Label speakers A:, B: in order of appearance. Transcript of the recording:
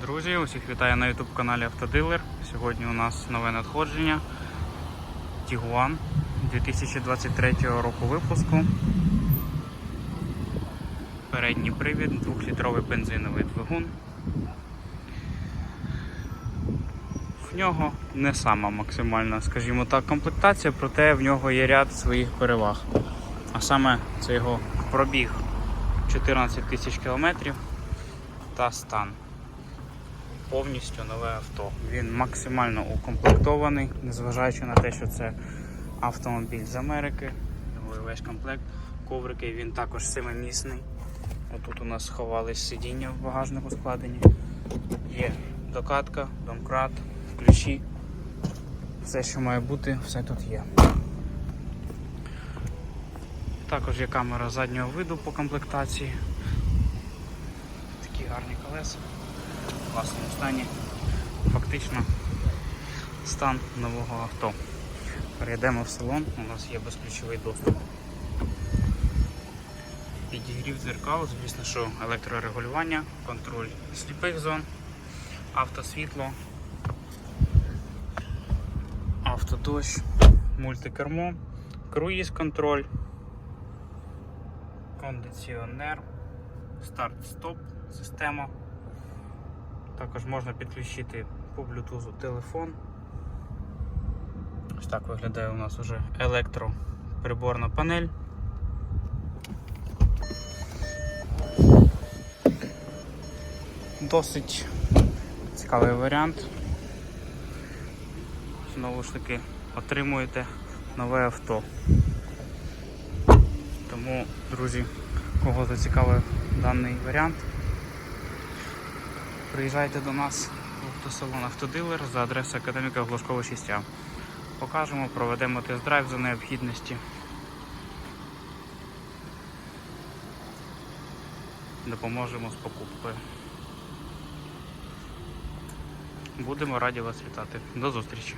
A: Друзі, усіх вітаю на YouTube каналі Автодилер. Сьогодні у нас нове надходження Tiguan 2023 року випуску. Передній привід, 2-літровий бензиновий двигун. В нього не сама максимальна, скажімо так, комплектація, проте в нього є ряд своїх переваг. А саме це його пробіг 14 тисяч кілометрів та стан. Повністю нове авто. Він максимально укомплектований, незважаючи на те, що це автомобіль з Америки, весь комплект, коврики, він також семимісний. Отут у нас сховались сидіння в багажнику складені. Є докатка, домкрат, ключі. Все, що має бути, все тут є. Також є камера заднього виду по комплектації. Такі гарні колеса в класному стані. Фактично стан нового авто. Перейдемо в салон, у нас є безключовий доступ. Підігрів дзеркал, звісно, що електрорегулювання, контроль сліпих зон, автосвітло, автодощ, мультикермо, круїз контроль, кондиціонер, старт-стоп система. Також можна підключити по Bluetooth телефон. Ось так виглядає у нас вже електроприборна панель. Досить цікавий варіант. Знову ж таки отримуєте нове авто. Тому, друзі, кого зацікавив даний варіант, приїжджайте до нас в автосалон Автодилер за адресою Академіка Глушкова 6А. Покажемо, проведемо тест-драйв за необхідності. Допоможемо з покупкою. Будемо раді вас вітати. До зустрічі!